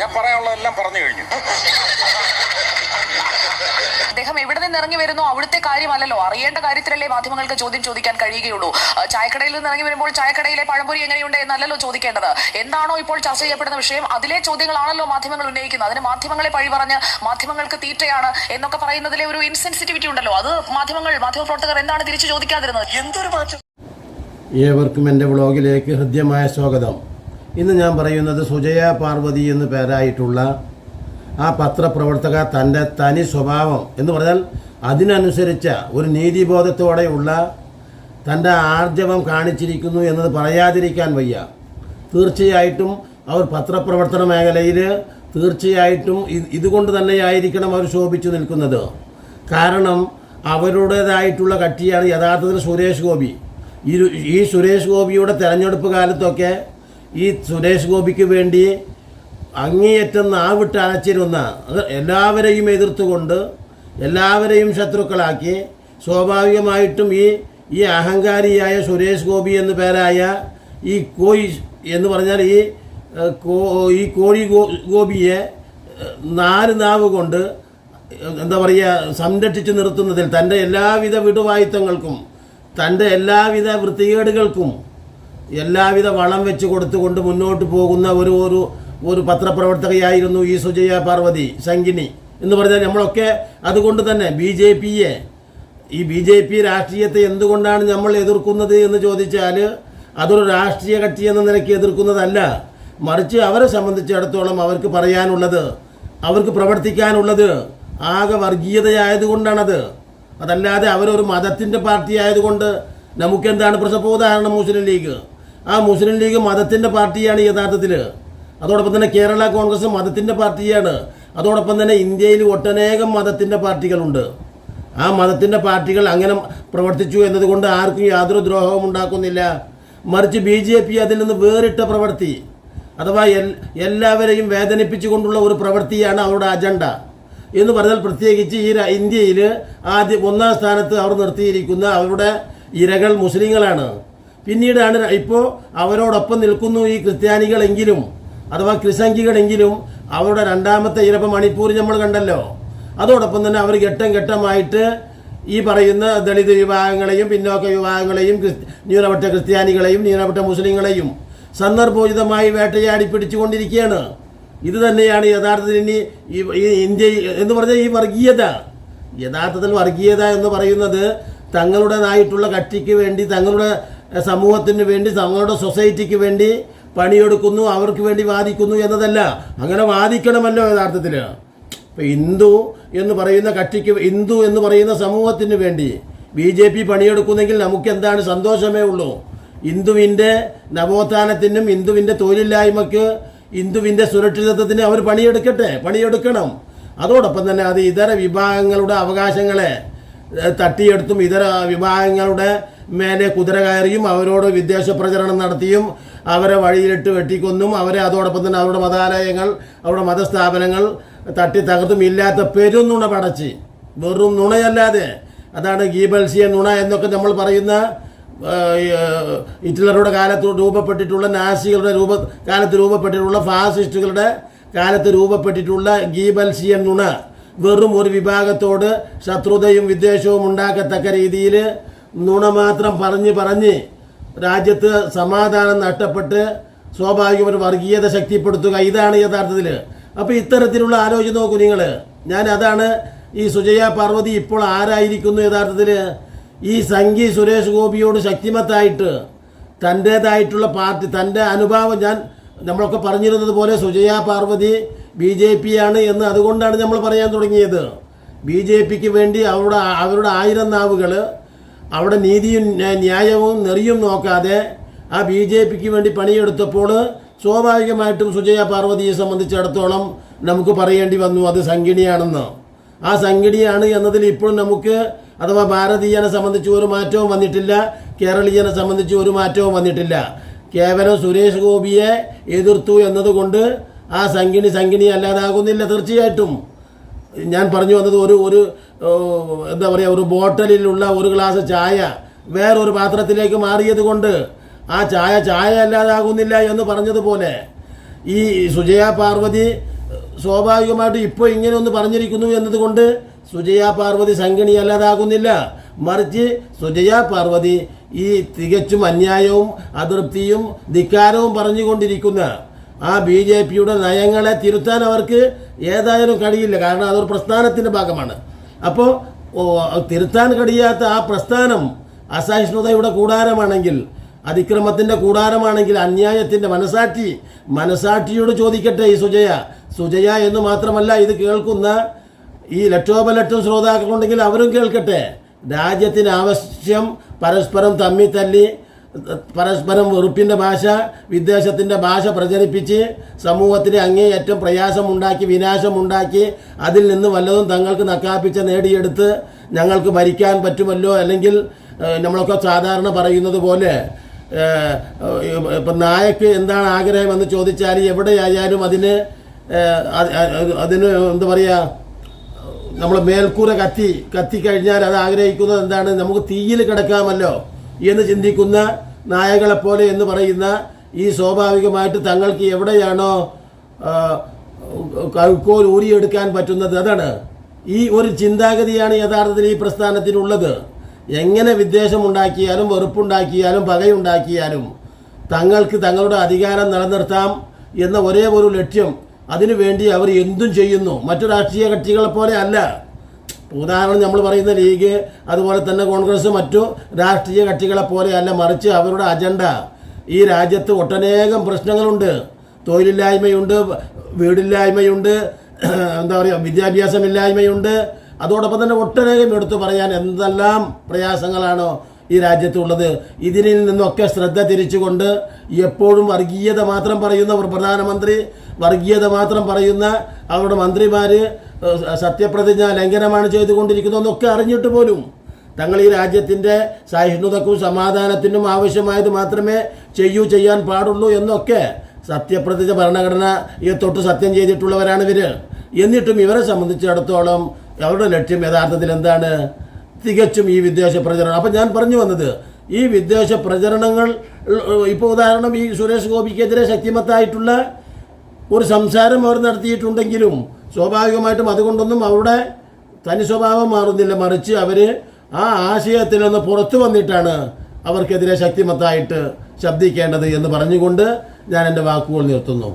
ഞാൻ പറയാനുള്ളതെല്ലാം പറഞ്ഞു കഴിഞ്ഞു. അദ്ദേഹം എവിടെ നിന്ന് ഇറങ്ങി വരുന്നു അവിടുത്തെ കാര്യമല്ലല്ലോ. അറിയേണ്ട കാര്യത്തിലല്ലേ മാധ്യമങ്ങൾക്ക് ചോദ്യം ചോദിക്കാൻ കഴിയുകയുള്ളൂ. ചായക്കടയിൽ നിന്ന് ഇറങ്ങി വരുമ്പോൾ ചായക്കടയിലെ പഴംപൊരി എങ്ങനെയുണ്ട് എന്നല്ലല്ലോ ചോദിക്കേണ്ടത്. എന്താണോ ഇപ്പോൾ ചർച്ച ചെയ്യപ്പെടുന്ന വിഷയം. അതിലെ ചോദ്യങ്ങളാണല്ലോ മാധ്യമങ്ങൾ ഉന്നയിക്കുന്നത്. അതിന് മാധ്യമങ്ങളെ പഴി പറഞ്ഞ് മാധ്യമങ്ങൾക്ക് തീറ്റയാണ് എന്നൊക്കെ പറയുന്നതിലെ ഒരു ഇൻസെൻസിറ്റിവിറ്റി ഉണ്ടല്ലോ. അത് മാധ്യമങ്ങൾ മാധ്യമപ്രവർത്തകർ എന്താണ് തിരിച്ചു ചോദിക്കാതിരുന്നത്? എന്തൊരു മാറ്റം? ഏവർക്കും എന്റെ വ്ളോഗിലേക്ക് ഹൃദ്യമായ സ്വാഗതം. ഇന്ന് ഞാൻ പറയുന്നത് സുജയ പാർവതി എന്ന് പേരായിട്ടുള്ള ആ പത്രപ്രവർത്തക തന്റെ തനി സ്വഭാവം എന്ന് പറഞ്ഞാൽ അതിനനുസരിച്ച ഒരു നീതിബോധത്തോടെയുള്ള തന്റെ ആർജവം കാണിച്ചിരിക്കുന്നു എന്നത് പറയാതിരിക്കാൻ വയ്യ. തീർച്ചയായിട്ടും അവർ പത്രപ്രവർത്തന മേഖലയിൽ തീർച്ചയായിട്ടും ഇതുകൊണ്ട് തന്നെയായിരിക്കണം അവർ ശോഭിച്ചു നിൽക്കുന്നത്. കാരണം അവരുടേതായിട്ടുള്ള കക്ഷിയാണ് യഥാർത്ഥത്തിൽ സുരേഷ് ഗോപി. ഈ സുരേഷ് ഗോപിയുടെ തെരഞ്ഞെടുപ്പ് കാലത്തൊക്കെ ഈ സുരേഷ് ഗോപിക്ക് വേണ്ടി അങ്ങേയറ്റം നാവിട്ട് അണച്ചിരുന്ന അത് എല്ലാവരെയും എതിർത്തുകൊണ്ട് എല്ലാവരെയും ശത്രുക്കളാക്കി സ്വാഭാവികമായിട്ടും ഈ ഈ അഹങ്കാരിയായ സുരേഷ് ഗോപി എന്നു പേരായ ഈ കോയി എന്ന് പറഞ്ഞാൽ ഈ ഈ കോഴി ഗോപിയെ നാല് നാവ് കൊണ്ട് എന്താ പറയുക സംരക്ഷിച്ചു നിർത്തുന്നതിൽ തന്റെ എല്ലാവിധ വിടുവായുത്തങ്ങൾക്കും തന്റെ എല്ലാവിധ വൃത്തികേടുകൾക്കും എല്ലാവിധ വളം വെച്ച് കൊടുത്തുകൊണ്ട് മുന്നോട്ട് പോകുന്ന ഒരു ഒരു ഒരു പത്രപ്രവർത്തകയായിരുന്നു ഈ സുജയ പാർവതി സംഗിനി എന്ന് പറഞ്ഞാൽ നമ്മളൊക്കെ അതുകൊണ്ട് തന്നെ ബി ജെ പിയെ. ഈ ബി ജെ പി രാഷ്ട്രീയത്തെ എന്തുകൊണ്ടാണ് നമ്മൾ എതിർക്കുന്നത് എന്ന് ചോദിച്ചാൽ അതൊരു രാഷ്ട്രീയ കക്ഷി എന്ന നിലയ്ക്ക് എതിർക്കുന്നതല്ല. മറിച്ച് അവരെ സംബന്ധിച്ചിടത്തോളം അവർക്ക് പറയാനുള്ളത് അവർക്ക് പ്രവർത്തിക്കാനുള്ളത് ആകെ വർഗീയതയായതുകൊണ്ടാണത്. അതല്ലാതെ അവരൊരു മതത്തിന്റെ പാർട്ടി ആയതുകൊണ്ട് നമുക്കെന്താണ് പ്രസവ ഉദാഹരണം മുസ്ലിം ലീഗ്? ആ മുസ്ലിം ലീഗ് മതത്തിന്റെ പാർട്ടിയാണ് യഥാർത്ഥത്തിൽ. അതോടൊപ്പം തന്നെ കേരള കോൺഗ്രസ് മതത്തിന്റെ പാർട്ടിയാണ്. അതോടൊപ്പം തന്നെ ഇന്ത്യയിൽ ഒട്ടനേകം മതത്തിന്റെ പാർട്ടികളുണ്ട്. ആ മതത്തിന്റെ പാർട്ടികൾ അങ്ങനെ പ്രവർത്തിച്ചു എന്നതുകൊണ്ട് ആർക്കും യാതൊരു ദ്രോഹവും ഉണ്ടാക്കുന്നില്ല. മറിച്ച് ബി ജെ പി അതിൽ നിന്ന് വേറിട്ട പ്രവൃത്തി അഥവാ എൽ എല്ലാവരെയും വേദനിപ്പിച്ചുകൊണ്ടുള്ള ഒരു പ്രവൃത്തിയാണ് അവരുടെ അജണ്ട. എന്ന് പറഞ്ഞാൽ പ്രത്യേകിച്ച് ഈ ഇന്ത്യയിൽ ആദ്യം ഒന്നാം സ്ഥാനത്ത് അവർ നിർത്തിയിരിക്കുന്ന അവരുടെ ഇരകൾ മുസ്ലിങ്ങളാണ്. പിന്നീടാണ് ഇപ്പോൾ അവരോടൊപ്പം നിൽക്കുന്നു ഈ ക്രിസ്ത്യാനികളെങ്കിലും അഥവാ ക്രിസംഖികളെങ്കിലും അവരുടെ രണ്ടാമത്തെ ഇരപ്പം മണിപ്പൂർ നമ്മൾ കണ്ടല്ലോ. അതോടൊപ്പം തന്നെ അവർ ഘട്ടം ഘട്ടമായിട്ട് ഈ പറയുന്ന ദളിത് വിഭാഗങ്ങളെയും പിന്നോക്ക വിഭാഗങ്ങളെയും ന്യൂനപക്ഷ ക്രിസ്ത്യാനികളെയും ന്യൂനപക്ഷ മുസ്ലിങ്ങളെയും സന്ദർഭോചിതമായി വേട്ടയാടി പിടിച്ചുകൊണ്ടിരിക്കുകയാണ് ഇത് തന്നെയാണ് യഥാർത്ഥത്തിൽ ഇനി ഈ ഇന്ത്യ എന്ന് പറഞ്ഞാൽ ഈ വർഗീയത. യഥാർത്ഥത്തിൽ വർഗീയത എന്ന് പറയുന്നത് തങ്ങളുടേതായിട്ടുള്ള കക്ഷിക്ക് വേണ്ടി തങ്ങളുടെ സമൂഹത്തിന് വേണ്ടി തങ്ങളുടെ സൊസൈറ്റിക്ക് വേണ്ടി പണിയെടുക്കുന്നു അവർക്ക് വേണ്ടി വാദിക്കുന്നു എന്നതല്ല. അങ്ങനെ വാദിക്കണമല്ലോ യഥാർത്ഥത്തിൽ ഇപ്പം ഹിന്ദു എന്ന് പറയുന്ന കക്ഷിക്ക് ഹിന്ദു എന്ന് പറയുന്ന സമൂഹത്തിന് വേണ്ടി ബി ജെ പി പണിയെടുക്കുന്നെങ്കിൽ നമുക്ക് എന്താണ് സന്തോഷമേ ഉള്ളൂ? ഹിന്ദുവിന്റെ നവോത്ഥാനത്തിനും ഹിന്ദുവിന്റെ തൊഴിലില്ലായ്മക്ക് ഹിന്ദുവിന്റെ സുരക്ഷിതത്വത്തിന് അവർ പണിയെടുക്കട്ടെ പണിയെടുക്കണം. അതോടൊപ്പം തന്നെ അത് ഇതര വിഭാഗങ്ങളുടെ അവകാശങ്ങളെ തട്ടിയെടുത്തും ഇതര വിഭാഗങ്ങളുടെ മേലെ കുതിര കയറിയും അവരോട് വിദ്വേഷ പ്രചരണം നടത്തിയും അവരെ വഴിയിലിട്ട് വെട്ടിക്കൊന്നും അവരെ അതോടൊപ്പം തന്നെ അവരുടെ മതാലയങ്ങൾ അവരുടെ മതസ്ഥാപനങ്ങൾ തട്ടി തകർത്തും ഇല്ലാത്ത പെരുന്നുണ പടച്ച് വെറും നുണയല്ലാതെ. അതാണ് ഗീബൽസിയ നുണ എന്നൊക്കെ നമ്മൾ പറയുന്ന ഹിറ്റ്ലറുടെ കാലത്ത് രൂപപ്പെട്ടിട്ടുള്ള നാസികളുടെ രൂപ കാലത്ത് രൂപപ്പെട്ടിട്ടുള്ള ഫാസിസ്റ്റുകളുടെ കാലത്ത് രൂപപ്പെട്ടിട്ടുള്ള ഗീബൽസിയൻ നുണ. വെറും ഒരു വിഭാഗത്തോട് ശത്രുതയും വിദ്വേഷവും ഉണ്ടാക്കത്തക്ക രീതിയിൽ നുണ മാത്രം പറഞ്ഞ് പറഞ്ഞ് രാജ്യത്ത് സമാധാനം നഷ്ടപ്പെട്ട് സ്വാഭാവികം ഒരു വർഗീയത ശക്തിപ്പെടുത്തുക. ഇതാണ് യഥാർത്ഥത്തിൽ അപ്പോൾ ഇത്തരത്തിലുള്ള ആലോചന നോക്കൂ നിങ്ങൾ ഞാൻ അതാണ് ഈ സുജയ പാർവതി ഇപ്പോൾ ആരായിരിക്കുന്നു യഥാർത്ഥത്തിൽ ഈ സംഗി സുരേഷ് ഗോപിയോട് ശക്തിമത്തായിട്ട് തന്റേതായിട്ടുള്ള പാർട്ടി തന്റെ അനുഭാവം ഞാൻ നമ്മളൊക്കെ പറഞ്ഞിരുന്നത് പോലെ Sujaya Parvathy B J P ആണ് എന്ന് അതുകൊണ്ടാണ് നമ്മൾ പറയാൻ തുടങ്ങിയത്. ബി ജെ പിക്ക് വേണ്ടി അവരുടെ അവരുടെ ആയിരം നാവുകൾ അവിടെ നീതിയും ന്യാ- ന്യായവും നെറിയും നോക്കാതെ ആ ബി ജെ പിക്ക് വേണ്ടി പണിയെടുത്തപ്പോൾ സ്വാഭാവികമായിട്ടും സുജയ പാർവതിയെ സംബന്ധിച്ചിടത്തോളം നമുക്ക് പറയേണ്ടി വന്നു അത് സംഘിണിയാണെന്ന്. ആ സംഘിണിയാണ് എന്നതിൽ ഇപ്പോഴും നമുക്ക് അഥവാ ഭാരതീയനെ സംബന്ധിച്ച് ഒരു മാറ്റവും വന്നിട്ടില്ല കേരളീയനെ സംബന്ധിച്ച് ഒരു മാറ്റവും വന്നിട്ടില്ല. കേവലം സുരേഷ് ഗോപിയെ എതിർത്തു എന്നതുകൊണ്ട് ആ സംഘിണി സംഘിണി അല്ലാതാകുന്നില്ല തീർച്ചയായിട്ടും. ഞാൻ പറഞ്ഞു വന്നത് ഒരു ഒരു എന്താ പറയുക ഒരു ബോട്ടലിലുള്ള ഒരു ഗ്ലാസ് ചായ വേറൊരു പാത്രത്തിലേക്ക് മാറിയത് കൊണ്ട് ആ ചായ ചായ അല്ലാതാകുന്നില്ല എന്ന് പറഞ്ഞതുപോലെ ഈ സുജയ പാർവതി സ്വാഭാവികമായിട്ട് ഇപ്പോൾ ഇങ്ങനെ ഒന്ന് പറഞ്ഞിരിക്കുന്നു എന്നതുകൊണ്ട് സുജയ പാർവതി സംഗണിയല്ലാതാകുന്നില്ല മറിച്ച് സുജയ പാർവതി ഈ തികച്ചും അന്യായവും അതൃപ്തിയും ധിക്കാരവും പറഞ്ഞുകൊണ്ടിരിക്കുന്ന ആ ബി ജെ പിയുടെ നയങ്ങളെ തിരുത്താൻ അവർക്ക് ഏതായാലും കഴിയില്ല. കാരണം അതൊരു പ്രസ്ഥാനത്തിന്റെ ഭാഗമാണ്. അപ്പോൾ തിരുത്താൻ കഴിയാത്ത ആ പ്രസ്ഥാനം അസഹിഷ്ണുതയുടെ കൂടാരമാണെങ്കിൽ അതിക്രമത്തിന്റെ കൂടാരമാണെങ്കിൽ അന്യായത്തിന്റെ മനസാക്ഷി മനസാക്ഷിയോട് ചോദിക്കട്ടെ ഈ സുജയ. സുജയ എന്ന് മാത്രമല്ല ഇത് കേൾക്കുന്ന ഈ ലക്ഷോപലക്ഷം ശ്രോതാക്കളുണ്ടെങ്കിൽ അവരും കേൾക്കട്ടെ. രാജ്യത്തിന് ആവശ്യം പരസ്പരം തമ്മി തല്ലി പരസ്പരം വെറുപ്പിന്റെ ഭാഷ വിദ്വേഷത്തിന്റെ ഭാഷ പ്രചരിപ്പിച്ച് സമൂഹത്തിന് അങ്ങേയറ്റം പ്രയാസമുണ്ടാക്കി വിനാശമുണ്ടാക്കി അതിൽ നിന്ന് വല്ലതും തങ്ങൾക്ക് നക്കാപ്പിച്ച നേടിയെടുത്ത് ഞങ്ങൾക്ക് ഭരിക്കാൻ പറ്റുമല്ലോ അല്ലെങ്കിൽ നമ്മളൊക്കെ സാധാരണ പറയുന്നത് പോലെ ഇപ്പം നായക്ക് എന്താണ് ആഗ്രഹം എന്ന് ചോദിച്ചാൽ എവിടെയായാലും അതിന് അതിന് എന്താ പറയുക നമ്മൾ മേൽക്കൂര കത്തി കത്തിക്കഴിഞ്ഞാൽ അത് ആഗ്രഹിക്കുന്നത് എന്താണ്? നമുക്ക് തീയിൽ കിടക്കാമല്ലോ എന്ന് ചിന്തിക്കുന്ന നായകളെ പോലെ എന്ന് പറയുന്ന ഈ സ്വാഭാവികമായിട്ട് തങ്ങൾക്ക് എവിടെയാണോ കഴുക്കോൽ ഊരിയെടുക്കാൻ പറ്റുന്നത് അതാണ്. ഈ ഒരു ചിന്താഗതിയാണ് യഥാർത്ഥത്തിൽ ഈ പ്രസ്ഥാനത്തിനുള്ളത്. എങ്ങനെ വിദ്വേഷമുണ്ടാക്കിയാലും വെറുപ്പുണ്ടാക്കിയാലും പകയുണ്ടാക്കിയാലും തങ്ങൾക്ക് തങ്ങളുടെ അധികാരം നിലനിർത്താം എന്ന ഒരേ ഒരു ലക്ഷ്യം അതിനുവേണ്ടി അവർ എന്തും ചെയ്യുന്നു. മറ്റു രാഷ്ട്രീയ കക്ഷികളെ പോലെ അല്ല. ഉദാഹരണം നമ്മൾ പറയുന്ന ലീഗ് അതുപോലെ തന്നെ കോൺഗ്രസ് മറ്റു രാഷ്ട്രീയ കക്ഷികളെ പോലെയല്ല മറിച്ച് അവരുടെ അജണ്ട. ഈ രാജ്യത്ത് ഒട്ടനേകം പ്രശ്നങ്ങളുണ്ട്. തൊഴിലില്ലായ്മയുണ്ട് വീടില്ലായ്മയുണ്ട് എന്താ പറയുക വിദ്യാഭ്യാസമില്ലായ്മയുണ്ട്. അതോടൊപ്പം തന്നെ ഒട്ടനേകം എടുത്തു പറയാൻ എന്തെല്ലാം പ്രയാസങ്ങളാണോ ഈ രാജ്യത്തുള്ളത്. ഇതിനിൽ നിന്നൊക്കെ ശ്രദ്ധ തിരിച്ചുകൊണ്ട് എപ്പോഴും വർഗീയത മാത്രം പറയുന്ന പ്രധാനമന്ത്രി വർഗീയത മാത്രം പറയുന്ന അവരുടെ മന്ത്രിമാര് സത്യപ്രതിജ്ഞ ലംഘനമാണ് ചെയ്തുകൊണ്ടിരിക്കുന്നതെന്നൊക്കെ അറിഞ്ഞിട്ട് പോലും തങ്ങൾ ഈ രാജ്യത്തിന്റെ സഹിഷ്ണുതക്കും സമാധാനത്തിനും ആവശ്യമായത് മാത്രമേ ചെയ്യൂ ചെയ്യാൻ പാടുള്ളൂ എന്നൊക്കെ സത്യപ്രതിജ്ഞ ഭരണഘടനയെ തൊട്ട് സത്യം ചെയ്തിട്ടുള്ളവരാണ് ഇവർ എന്നിട്ടും ഇവരെ സംബന്ധിച്ചിടത്തോളം അവരുടെ ലക്ഷ്യം യഥാർത്ഥത്തിൽ എന്താണ്? തികച്ചും ഈ വിദ്വേഷ പ്രചരണം. അപ്പം ഞാൻ പറഞ്ഞു വന്നത് ഈ വിദ്വേഷ പ്രചരണങ്ങൾ ഇപ്പോൾ ഉദാഹരണം ഈ സുരേഷ് ഗോപിക്കെതിരെ ശക്തിമത്തായിട്ടുള്ള ഒരു സംസാരം അവർ നടത്തിയിട്ടുണ്ടെങ്കിലും സ്വാഭാവികമായിട്ടും അതുകൊണ്ടൊന്നും അവരുടെ തനി സ്വഭാവം മാറുന്നില്ല. മറിച്ച് അവർ ആ ആശയത്തിൽ നിന്ന് പുറത്തു വന്നിട്ടാണ് അവർക്കെതിരെ ശക്തിമത്തായിട്ട് ശബ്ദിക്കേണ്ടത് എന്ന് പറഞ്ഞുകൊണ്ട് ഞാൻ എന്റെ വാക്കുകൾ നിർത്തുന്നു.